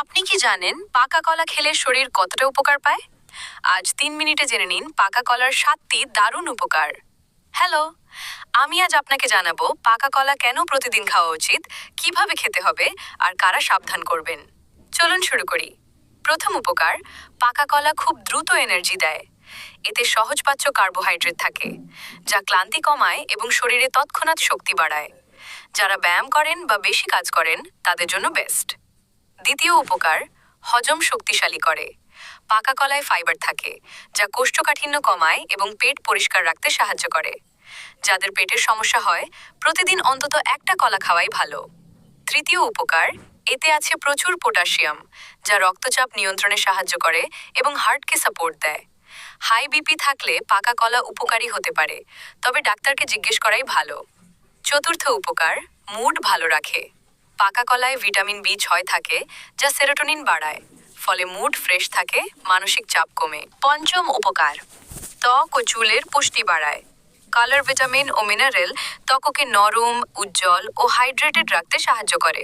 আপনি কি জানেন পাকা কলা খেলে শরীর কতটা উপকার পায়? আজ তিন মিনিটে জেনে নিন পাকা কলার সাতটি দারুণ উপকার। হ্যালো, আমি আজ আপনাকে জানাব পাকা কলা কেন প্রতিদিন খাওয়া উচিত, কীভাবে খেতে হবে, আর কারা সাবধান করবেন। চলুন শুরু করি। প্রথম উপকার, পাকা কলা খুব দ্রুত এনার্জি দেয়। এতে সহজপাচ্য কার্বোহাইড্রেট থাকে, যা ক্লান্তি কমায় এবং শরীরে তৎক্ষণাৎ শক্তি বাড়ায়। যারা ব্যায়াম করেন বা বেশি কাজ করেন, তাদের জন্য বেস্ট। দ্বিতীয় উপকার, হজম শক্তিশালী করে। পাকা কলায় ফাইবার থাকে, যা কোষ্ঠকাঠিন্য কমায় এবং পেট পরিষ্কার রাখতে সাহায্য করে। যাদের পেটের সমস্যা হয়, প্রতিদিন অন্তত একটা কলা খাওয়াই ভালো। তৃতীয় উপকার, এতে আছে প্রচুর পটাশিয়াম, যা রক্তচাপ নিয়ন্ত্রণে সাহায্য করে এবং হার্টকে সাপোর্ট দেয়। হাই বিপি থাকলে পাকা কলা উপকারী হতে পারে, তবে ডাক্তারকে জিজ্ঞেস করাই ভালো। চতুর্থ উপকার, মুড ভালো রাখে। পাকা কলায় ভিটামিন বি ছয় থাকে, যা সেরোটোনিন বাড়ায়। ফলে মুড ফ্রেশ থাকে, মানসিক চাপ কমে। পঞ্চম উপকার, ত্বক ও চুলের পুষ্টি বাড়ায়। কালার ভিটামিন ও মিনারেল ত্বককে নরম, উজ্জ্বল ও হাইড্রেটেড রাখতে সাহায্য করে।